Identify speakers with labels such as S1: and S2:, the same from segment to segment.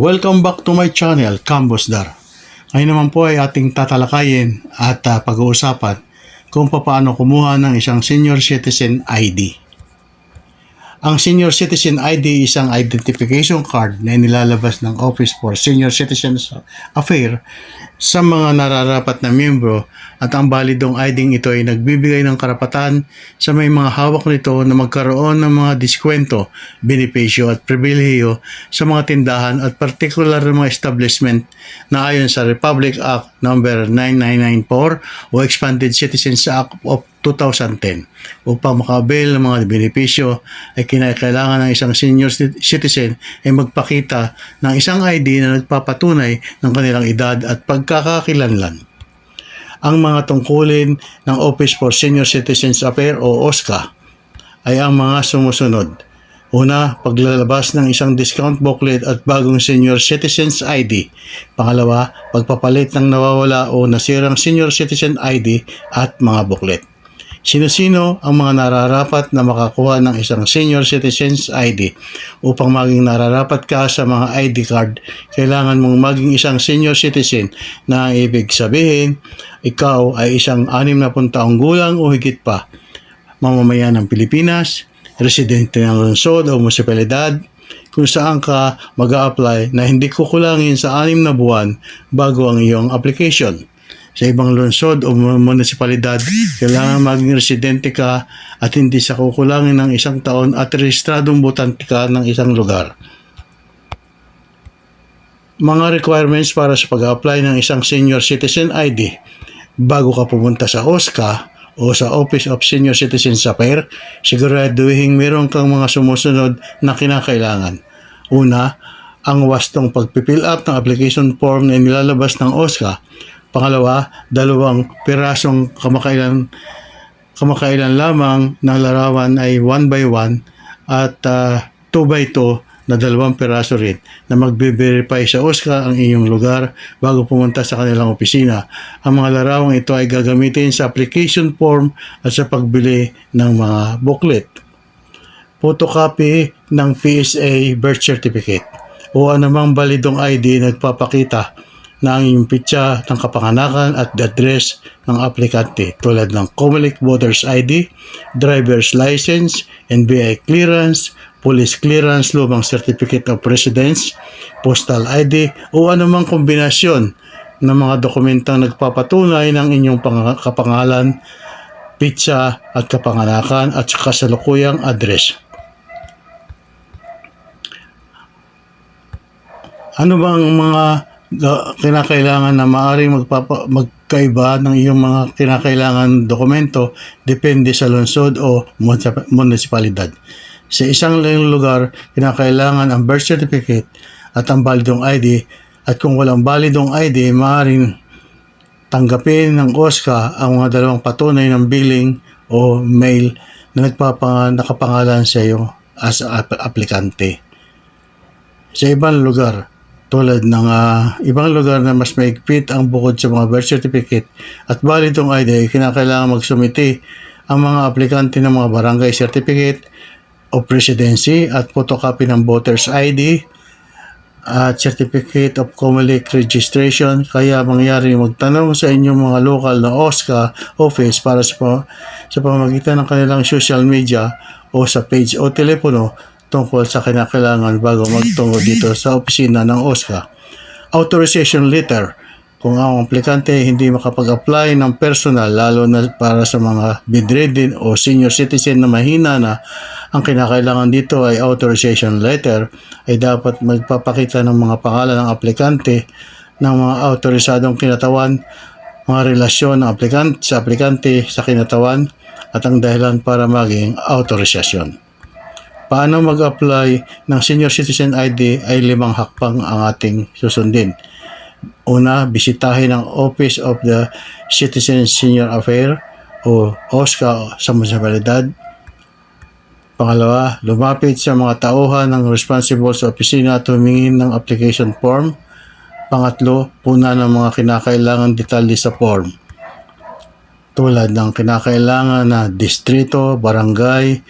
S1: Welcome back to my channel, Cambos Dar. Ngayon naman po ay ating tatalakayin at ah, pag-uusapan kung paano kumuha ng isang senior citizen ID. Ang senior citizen ID isang identification card na nilalabas ng Office for Senior Citizens Affairs sa mga nararapat na miyembro at ang balidong ID ito ay nagbibigay ng karapatan sa may mga hawak nito na magkaroon ng mga diskwento, benepisyo at pribilehiyo sa mga tindahan at particular na mga establishment na ayon sa Republic Act No. 9994 o Expanded Citizens Act of 2010 upang makabail ng mga benepisyo ay kinakailangan ng isang senior ci- citizen ay magpakita ng isang ID na nagpapatunay ng kanilang edad at pagkakakilanlan. Ang mga tungkulin ng Office for Senior Citizens Affairs o OSCA ay ang mga sumusunod. Una, paglalabas ng isang discount booklet at bagong senior citizens ID. Pangalawa, pagpapalit ng nawawala o nasirang senior citizen ID at mga booklet. Sino-sino ang mga nararapat na makakuha ng isang senior citizens ID? Upang maging nararapat ka sa mga ID card, kailangan mong maging isang senior citizen na ibig sabihin, ikaw ay isang 60 taong gulang o higit pa, mamamayan ng Pilipinas, residente ng lungsod o munisipalidad, kung saan ka mag apply na hindi kukulangin sa anim na buwan bago ang iyong application. Sa ibang lungsod o mu- munisipalidad, kailangan maging residente ka at hindi sa kukulangin ng isang taon at rehistradong botante ka ng isang lugar. Mga requirements para sa pag-apply ng isang senior citizen ID bago ka pumunta sa OSCA o sa Office of Senior Citizens Affairs, siguraduhin meron kang mga sumusunod na kinakailangan. Una, ang wastong pagpipill up ng application form na nilalabas ng OSCA. Pangalawa, dalawang pirasong kamakailan kamakailan lamang na larawan ay 1 by 1 at 2 by 2 na dalawang piraso rin na magbe-verify sa OSCA ang inyong lugar bago pumunta sa kanilang opisina. Ang mga larawang ito ay gagamitin sa application form at sa pagbili ng mga booklet. Photocopy ng PSA birth certificate o anumang balidong ID nagpapakita na ang iyong pitsa ng kapanganakan at address ng aplikante tulad ng Comelec Voters ID, Driver's License, NBI Clearance, Police Clearance, Lumang Certificate of Residence, Postal ID o anumang kombinasyon ng mga dokumentang nagpapatunay ng inyong pang- kapangalan, pitsa at kapanganakan at sa kasalukuyang address. Ano bang mga ga- kinakailangan na maaaring magpapa, magkaiba ng iyong mga kinakailangan dokumento depende sa lungsod o munisip- munisipalidad. Sa isang lugar, kinakailangan ang birth certificate at ang balidong ID at kung walang balidong ID, maaaring tanggapin ng OSCA ang mga dalawang patunay ng billing o mail na nakapangalan sa iyo as ap- aplikante. Sa ibang lugar, tulad ng ah, ibang lugar na mas maigpit ang bukod sa mga birth certificate. At validong ID, kinakailangan magsumiti ang mga aplikante ng mga barangay certificate of residency at photocopy ng voter's ID at certificate of Comelec registration. Kaya mangyari magtanong sa inyong mga local na OSCA office para sa, pa- sa pamamagitan ng kanilang social media o sa page o telepono tungkol sa kinakailangan bago magtungo dito sa opisina ng OSCA. Authorization letter kung ang aplikante hindi makapag-apply ng personal lalo na para sa mga bedridden o senior citizen na mahina na ang kinakailangan dito ay authorization letter ay dapat magpapakita ng mga pangalan ng aplikante ng mga autorisadong kinatawan mga relasyon ng aplikante sa aplikante sa kinatawan at ang dahilan para maging autorisasyon. Paano mag-apply ng senior citizen ID ay limang hakbang ang ating susundin. Una, bisitahin ang Office of the Citizen Senior Affair o OSCA sa munisipalidad. Pangalawa, lumapit sa mga tauhan ng responsible sa opisina at humingin ng application form. Pangatlo, puna ng mga kinakailangan detalye sa form. Tulad ng kinakailangan na distrito, barangay,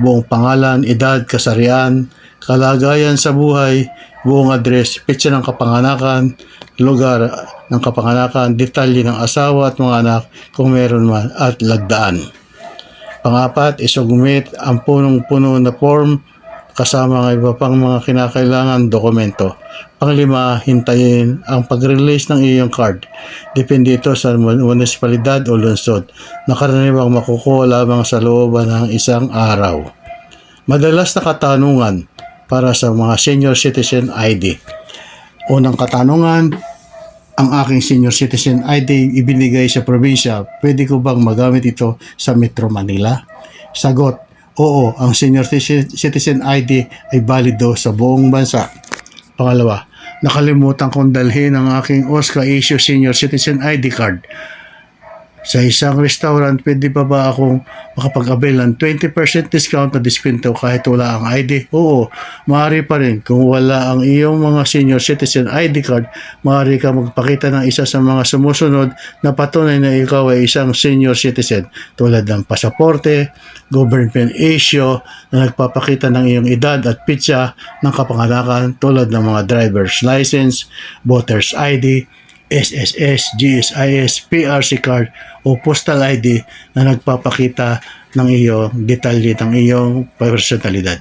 S1: buong pangalan, edad, kasarian, kalagayan sa buhay, buong address, petsa ng kapanganakan, lugar ng kapanganakan, detalye ng asawa at mga anak kung meron man at lagdaan. Pangapat, isugmit ang punong-puno na form kasama ng iba pang mga kinakailangan dokumento. Panglima, hintayin ang pag-release ng iyong card. Depende ito sa munisipalidad o lungsod na karaniwang makukuha lamang sa looban ng isang araw. Madalas na katanungan para sa mga senior citizen ID. Unang katanungan, ang aking senior citizen ID ibinigay sa probinsya, pwede ko bang magamit ito sa Metro Manila? Sagot, oo, ang senior citi- citizen ID ay valido sa buong bansa. Pangalawa, nakalimutan kong dalhin ang aking OSCA issue senior citizen ID card. Sa isang restaurant, pwede pa ba akong makapag-avail ng 20% discount na diskwento kahit wala ang ID? Oo, maaari pa rin. Kung wala ang iyong mga senior citizen ID card, maaari ka magpakita ng isa sa mga sumusunod na patunay na ikaw ay isang senior citizen tulad ng pasaporte, government issue na nagpapakita ng iyong edad at pitsa ng kapanganakan tulad ng mga driver's license, voter's ID, SSS, GSIS, PRC card o postal ID na nagpapakita ng iyong detalye ng iyong personalidad.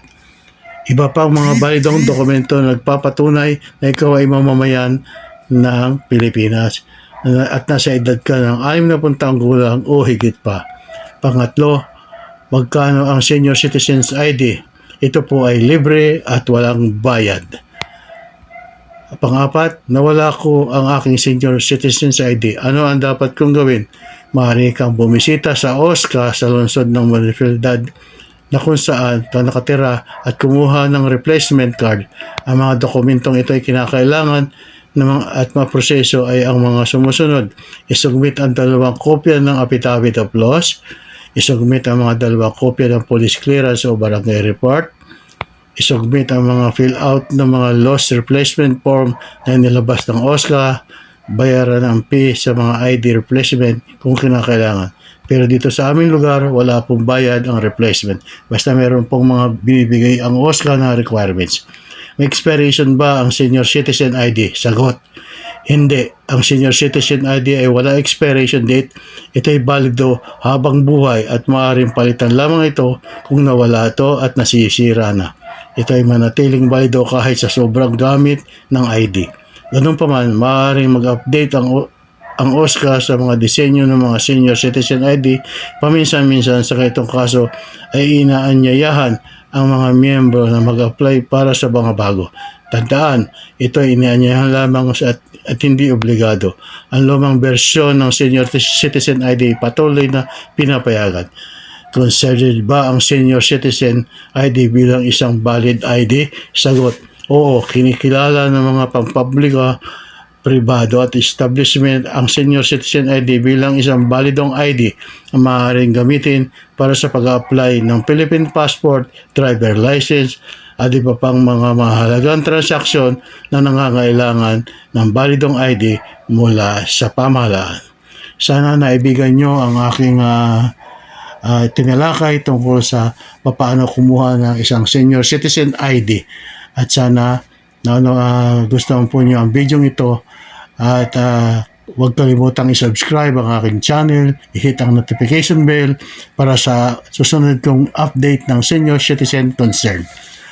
S1: Iba pang mga balidong dokumento na nagpapatunay na ikaw ay mamamayan ng Pilipinas at nasa edad ka ng 60 taong gulang o higit pa. Pangatlo, magkano ang Senior Citizens ID? Ito po ay libre at walang bayad. Pangapat, nawala ko ang aking senior citizens ID. Ano ang dapat kong gawin? Maaari kang bumisita sa OSCA sa lungsod ng munisipalidad na kung saan ka nakatira at kumuha ng replacement card. Ang mga dokumentong ito ay kinakailangan na mga, at maproseso ay ang mga sumusunod. Isubmit ang dalawang kopya ng affidavit of loss. Isubmit ang mga dalawang kopya ng police clearance o barangay report isubmit ang mga fill out ng mga loss replacement form na nilabas ng OSCA, bayaran ang fee sa mga ID replacement kung kinakailangan. Pero dito sa aming lugar, wala pong bayad ang replacement. Basta meron pong mga binibigay ang OSCA na requirements. May expiration ba ang senior citizen ID? Sagot. Hindi. Ang senior citizen ID ay wala expiration date. Ito ay valido habang buhay at maaaring palitan lamang ito kung nawala ito at nasisira na. Ito ay manatiling valido kahit sa sobrang gamit ng ID. Ganun pa man, maaaring mag-update ang ang OSCA sa mga disenyo ng mga senior citizen ID, paminsan-minsan sa itong kaso ay inaanyayahan ang mga miyembro na mag-apply para sa mga bago. Tandaan, ito ay inaanyayahan lamang at, at hindi obligado. Ang lumang bersyon ng senior citizen ID patuloy na pinapayagan. Considered ba ang senior citizen ID bilang isang valid ID? Sagot, oo, kinikilala ng mga pampubliko, pribado at establishment ang senior citizen ID bilang isang validong ID na maaaring gamitin para sa pag-apply ng Philippine passport, driver license, at iba pang mga mahalagang transaksyon na nangangailangan ng validong ID mula sa pamahalaan. Sana naibigan nyo ang aking ah, uh, tinalakay tungkol sa paano kumuha ng isang senior citizen ID. At sana na ano, ah, gusto po niyo ang video ito at ah, huwag kalimutang i-subscribe ang aking channel, i-hit ang notification bell para sa susunod kong update ng senior citizen concern.